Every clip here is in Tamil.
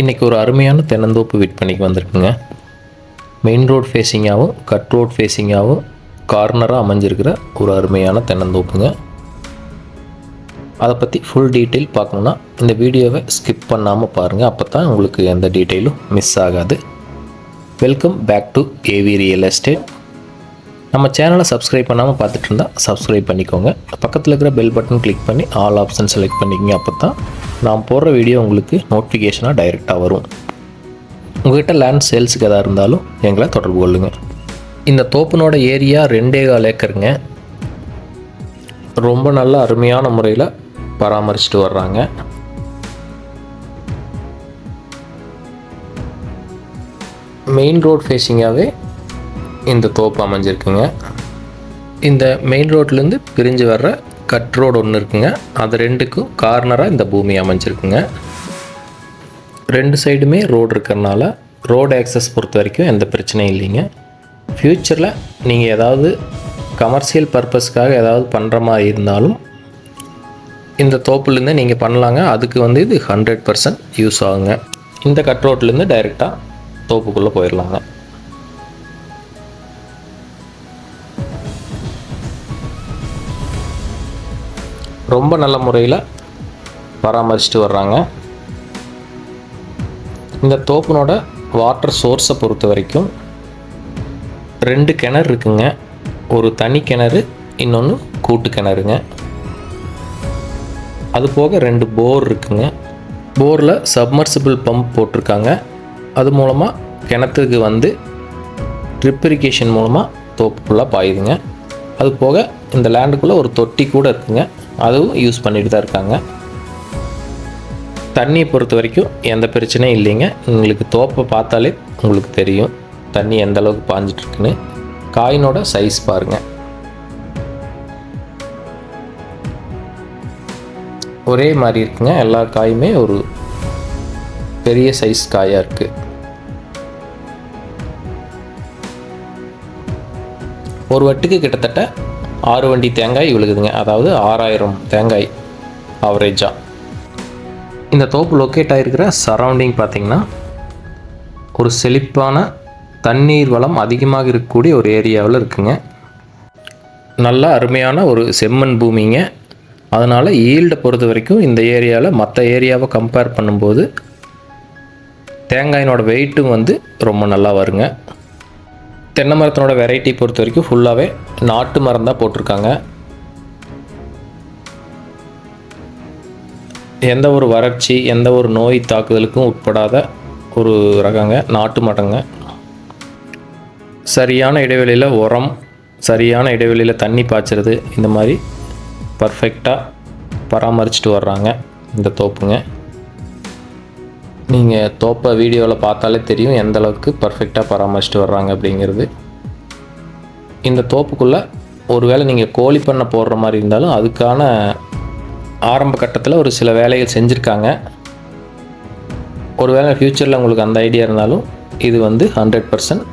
இன்றைக்கி ஒரு அருமையான தென்னந்தோப்பு விற்பனைக்கு வந்திருக்குங்க. மெயின் ரோட் ஃபேஸிங்காகவும் கட் ரோட் ஃபேஸிங்காகவும் கார்னராக அமைஞ்சிருக்கிற ஒரு அருமையான தென்னந்தோப்புங்க. அதை பற்றி ஃபுல் டீட்டெயில் பார்க்கணுன்னா இந்த வீடியோவை ஸ்கிப் பண்ணாமல் பாருங்கள் அப்போ தான் உங்களுக்கு எந்த டீட்டெயிலும் மிஸ் ஆகாது. Welcome back to AV real estate நம்ம சேனலை சப்ஸ்கிரைப் பண்ணாமல் பார்த்துட்டு இருந்தால் சப்ஸ்கிரைப் பண்ணிக்கோங்க. பக்கத்தில் இருக்கிற பெல் பட்டன் கிளிக் பண்ணி ஆல் ஆப்ஷன் செலக்ட் பண்ணிக்கங்க. அப்போ தான் நான் போடுற வீடியோ உங்களுக்கு நோட்டிஃபிகேஷனாக டைரெக்டாக வரும். உங்கள்கிட்ட லேண்ட் சேல்ஸுக்கு எதாக இருந்தாலும் எங்களை தொடர்பு கொள்ளுங்கள் இந்த தோப்பனோட ஏரியா ரெண்டே கால் ஏக்கருங்க. ரொம்ப நல்ல அருமையான முறையில் பராமரிச்சுட்டு வர்றாங்க. மெயின் ரோட் ஃபேஸிங்காகவே இந்த தோப்பு அமைஞ்சிருக்குங்க. இந்த மெயின் ரோட்லேருந்து பிரிஞ்சு வர்ற கட் ரோடு ஒன்று இருக்குங்க. அது ரெண்டுக்கும் கார்னராக இந்த பூமி அமைஞ்சிருக்குங்க. ரெண்டு சைடுமே ரோடு இருக்கிறனால ரோடு ஆக்சஸ் பொறுத்த வரைக்கும் எந்த பிரச்சனையும் இல்லைங்க. ஃப்யூச்சரில் நீங்கள் ஏதாவது கமர்ஷியல் பர்பஸ்க்காக ஏதாவது பண்ணுற மாதிரி இருந்தாலும் இந்த தோப்புலேருந்தே நீங்கள் பண்ணலாங்க. அதுக்கு வந்து இது ஹண்ட்ரட் பர்சன்ட் யூஸ் ஆகுங்க. இந்த கட் ரோட்லேருந்து டைரெக்டாக தோப்புக்குள்ளே போயிடலாங்க ரொம்ப நல்ல முறையில் பராமரிச்சுட்டு வர்றாங்க. இந்த தோப்பினோட வாட்டர் சோர்ஸை பொறுத்த வரைக்கும் ரெண்டு கிணறு இருக்குங்க. ஒரு தனி கிணறு இன்னொன்று கூட்டு கிணறுங்க. அது போக ரெண்டு போர் இருக்குங்க. போரில் சப்மர்சிபிள் பம்ப் போட்டிருக்காங்க. அது மூலமாக கிணத்துக்கு வந்து ட்ரிப் இரிகேஷன் மூலமாக தோப்புக்குள்ளே பாயுதுங்க. அது போக இந்த லேண்டுக்குள்ளே ஒரு தொட்டி கூட இருக்குங்க. அதுவும் யூஸ் பண்ணிட்டு தான் இருக்காங்க. தண்ணியை பொறுத்த வரைக்கும் எந்த பிரச்சனையும் இல்லைங்க. உங்களுக்கு தோப்பை பார்த்தாலே உங்களுக்கு தெரியும். தண்ணி எந்த அளவுக்கு பாஞ்சிட்ருக்குன்னு காயினோட சைஸ் பாருங்கள் ஒரே மாதிரி இருக்குங்க. எல்லா காயுமே ஒரு பெரிய சைஸ் காயாக இருக்குது ஒரு வட்டுக்கு கிட்டத்தட்ட ஆறு வண்டி தேங்காய் விழுகுதுங்க. அதாவது ஆறாயிரம் தேங்காய் ஆவரேஜாக இந்த தோப்பு லொக்கேட் ஆகிருக்கிற சரௌண்டிங் பார்த்திங்கன்னா ஒரு செழிப்பான தண்ணீர் வளம் அதிகமாக இருக்கக்கூடிய ஒரு ஏரியாவில் இருக்குங்க. நல்ல அருமையான ஒரு செம்மண் பூமிங்க. அதனால் ஈல்டை பொறுத்த வரைக்கும் இந்த ஏரியாவில் மற்ற ஏரியாவை கம்பேர் பண்ணும்போது தேங்காயினோட வெயிட்டும் வந்து ரொம்ப நல்லா வருங்க. தென்னை மரத்தினோட வெரைட்டி பொறுத்த வரைக்கும் ஃபுல்லாகவே நாட்டு மரம் தான் போட்டிருக்காங்க. எந்த ஒரு வறட்சி எந்த ஒரு நோய் தாக்குதலுக்கும் உட்படாத ஒரு ரகங்க நாட்டு மரங்க. சரியான இடைவெளியில் உரம் சரியான இடைவெளியில் தண்ணி பாய்ச்சறது இந்த மாதிரி பர்ஃபெக்டாக பராமரிச்சுட்டு வர்றாங்க இந்த தோப்புங்க. நீங்கள் தோப்பை வீடியோவில் பார்த்தாலே தெரியும் எந்த அளவுக்கு பர்ஃபெக்டாக பராமரிச்சுட்டு வர்றாங்க அப்படிங்கிறது. இந்த தோப்புக்குள்ளே ஒருவேளை நீங்கள் கோழி பண்ணை போடுற மாதிரி இருந்தாலும் அதுக்கான ஆரம்ப கட்டத்தில் ஒரு சில வேலைகள் செஞ்சுருக்காங்க. ஒருவேளை ஃப்யூச்சரில் உங்களுக்கு அந்த ஐடியா இருந்தாலும் இது வந்து ஹண்ட்ரட் பர்சன்ட்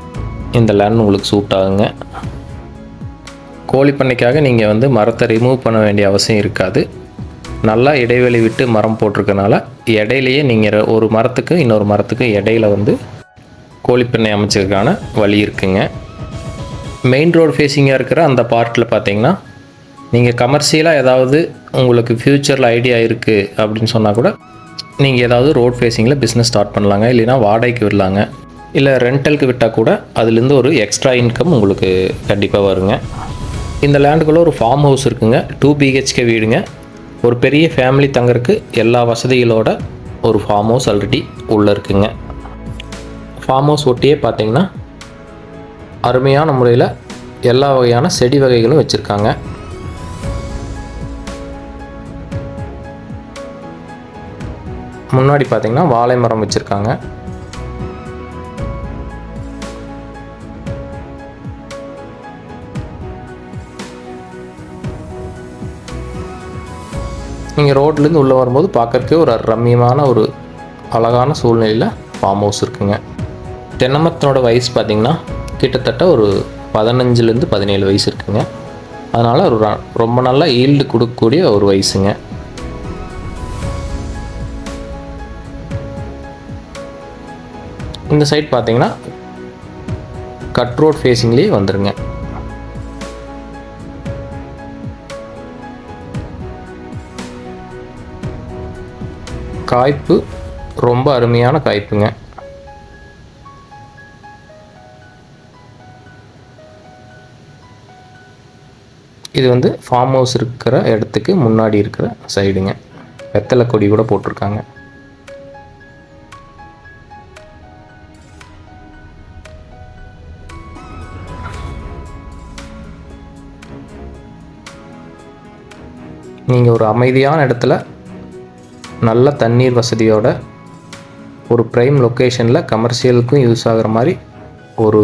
இந்த லேண்ட் உங்களுக்கு சூட் ஆகுங்க. கோழி பண்ணைக்காக நீங்கள் வந்து மரத்தை ரிமூவ் பண்ண வேண்டிய அவசியம் இருக்காது. நல்லா இடைவெளி விட்டு மரம் போட்டிருக்கனால இடையிலையே நீங்கள் ஒரு மரத்துக்கு இன்னொரு மரத்துக்கு இடையில வந்து கோழிப்பண்ணை அமைச்சதுக்கான வழி இருக்குங்க. மெயின் ரோடு ஃபேஸிங்காக இருக்கிற அந்த பார்ட்டில் பார்த்தீங்கன்னா நீங்கள் கமர்ஷியலாக ஏதாவது உங்களுக்கு ஃப்யூச்சரில் ஐடியா இருக்குது அப்படின்னு சொன்னால் கூட நீங்கள் ஏதாவது ரோட் ஃபேஸிங்கில் பிஸ்னஸ் ஸ்டார்ட் பண்ணலாங்க இல்லைனா வாடகைக்கு விடலாங்க. இல்லை ரெண்டலுக்கு விட்டால் கூட அதுலேருந்து ஒரு எக்ஸ்ட்ரா இன்கம் உங்களுக்கு கண்டிப்பாக வருங்க. இந்த லேண்டுக்குள்ளே ஒரு ஃபார்ம் ஹவுஸ் இருக்குங்க. டூ பிஹெச்கே வீடுங்க. ஒரு பெரிய ஃபேமிலி தங்கறதுக்கு எல்லா வசதிகளோட ஒரு ஃபார்ம் ஹவுஸ் ஆல்ரெடி உள்ளே இருக்குங்க. ஃபார்ம் ஹவுஸ் ஒட்டியே பார்த்தீங்கன்னா அருமையான முறையில் எல்லா வகையான செடி வகைகளும் வச்சுருக்காங்க. முன்னாடி பார்த்தீங்கன்னா வாழை மரம் வச்சுருக்காங்க. நீங்கள் ரோட்லேருந்து உள்ளே வரும்போது பார்க்குறக்கே ஒரு ரம்மியமான ஒரு அழகான சூழ்நிலையில் ஃபார்ம் ஹவுஸ் இருக்குங்க. தென்னமரத்தினோட வயசு பார்த்திங்கன்னா கிட்டத்தட்ட ஒரு பதினஞ்சுலேருந்து பதினேழு வயசு இருக்குங்க. அதனால் ஒரு ரொம்ப நல்லா ஈல்டு கொடுக்கக்கூடிய ஒரு வயசுங்க. இந்த சைட் பார்த்தீங்கன்னா கட் ரோட் ஃபேஸிங்லேயே வந்துருங்க. காய்ப்பு ரொம்ப அருமையான காய்ப்புங்க. இது வந்து ஃபார்ம் ஹவுஸ் இருக்கிற இடத்துக்கு முன்னாடி இருக்கிற சைடுங்க வெத்தலை கொடி கூட போட்டிருக்காங்க. நீங்கள் ஒரு அமைதியான இடத்துல நல்ல தண்ணீர் வசதியோட ஒரு ப்ரைம் லொக்கேஷனில் கமர்ஷியலுக்கும் யூஸ் ஆகிற மாதிரி ஒரு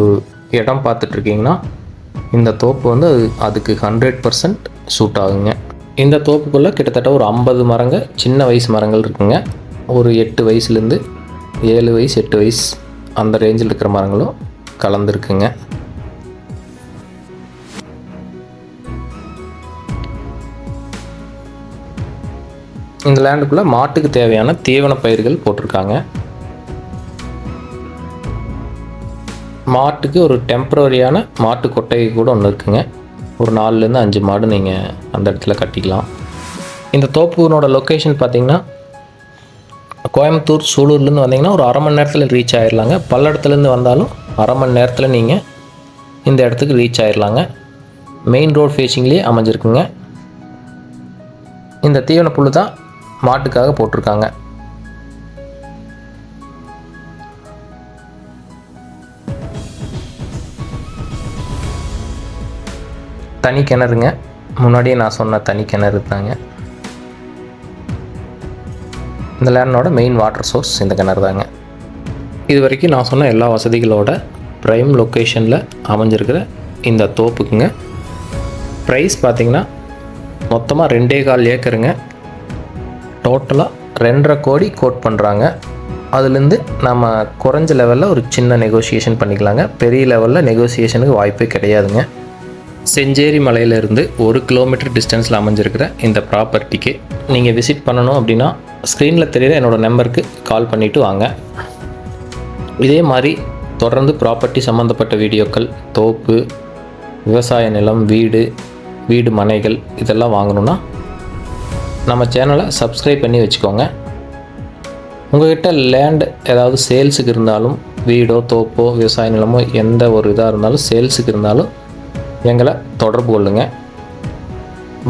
இடம் பார்த்துட்ருக்கீங்கன்னா இந்த தோப்பு வந்து அது அதுக்கு ஹண்ட்ரட் பர்சன்ட் சூட் ஆகுங்க. இந்த தோப்புக்குள்ளே கிட்டத்தட்ட ஒரு ஐம்பது மரங்க சின்ன வயசு மரங்கள் இருக்குங்க. ஒரு எட்டு வயசுலேருந்து ஏழு வயசு எட்டு வயசு அந்த ரேஞ்சில் இருக்கிற மரங்களும் கலந்துருக்குங்க. இந்த லேண்டுக்குள்ளே மாட்டுக்கு தேவையான தீவன பயிர்கள் போட்டிருக்காங்க. மாட்டுக்கு ஒரு டெம்ப்ரவரியான மாட்டு கொட்டை கூட ஒன்று இருக்குங்க. ஒரு நாலுலேருந்து அஞ்சு மாடு நீங்கள் அந்த இடத்துல கட்டிக்கலாம். இந்த தோப்புனோட லொக்கேஷன் பார்த்தீங்கன்னா கோயம்புத்தூர் சூலூர்லேருந்து வந்தீங்கன்னா ஒரு அரை மணி நேரத்தில் ரீச் ஆயிடலாங்க பல்லடத்துலேருந்து வந்தாலும் அரை மணி நேரத்தில் நீங்கள் இந்த இடத்துக்கு ரீச் ஆயிடலாங்க மெயின் ரோடு ஃபேஸிங்லேயே அமைஞ்சிருக்குங்க. இந்த தீவன புல் தான் மாட்டுக்காக போட்டிருக்காங்க. தனி கிணறுங்க. முன்னாடியே நான் சொன்ன தனி கிணறு தாங்க. இந்த லேண்டோட மெயின் வாட்டர் சோர்ஸ் இந்த கிணறு தாங்க. இது வரைக்கும் நான் சொன்ன எல்லா வசதிகளோட ப்ரைம் லொக்கேஷனில் அமைஞ்சிருக்கிற இந்த தோப்புக்குங்க. ப்ரைஸ் பார்த்திங்கன்னா மொத்தமாக ரெண்டே கால் ஏக்கருங்க. டோட்டலாக ரெண்டரை கோடி கோட் பண்ணுறாங்க அதுலேருந்து நம்ம குறைஞ்ச லெவலில் ஒரு சின்ன நெகோசியேஷன் பண்ணிக்கலாங்க. பெரிய லெவலில் நெகோசியேஷனுக்கு வாய்ப்பே கிடையாதுங்க. செஞ்சேரி மலையிலிருந்து ஒரு கிலோமீட்டர் டிஸ்டன்ஸில் அமைஞ்சிருக்கிற இந்த ப்ராப்பர்ட்டிக்கு நீங்கள் விசிட் பண்ணணும் அப்படின்னா ஸ்க்ரீனில் தெரியுற என்னோடய நம்பருக்கு கால் பண்ணிவிட்டு வாங்க. இதே மாதிரி தொடர்ந்து ப்ராப்பர்ட்டி சம்மந்தப்பட்ட வீடியோக்கள் தோப்பு விவசாய நிலம் வீடு வீடு மனைகள் இதெல்லாம் வாங்கணுன்னா நம்ம சேனலை சப்ஸ்கிரைப் பண்ணி வச்சுக்கோங்க. உங்கள்கிட்ட லேண்ட் ஏதாவது சேல்ஸுக்கு இருந்தாலும் வீடோ தோப்போ விவசாய நிலமோ எந்த ஒரு இதாக இருந்தாலும் சேல்ஸுக்கு இருந்தாலும் எங்களை தொடர்பு கொள்ளுங்கள்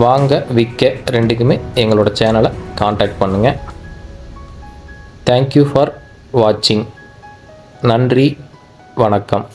வாங்க விற்க ரெண்டுக்குமே எங்களோட சேனலை காண்டாக்ட் பண்ணுங்கள் தேங்க்யூ ஃபார் வாட்சிங் நன்றி வணக்கம்.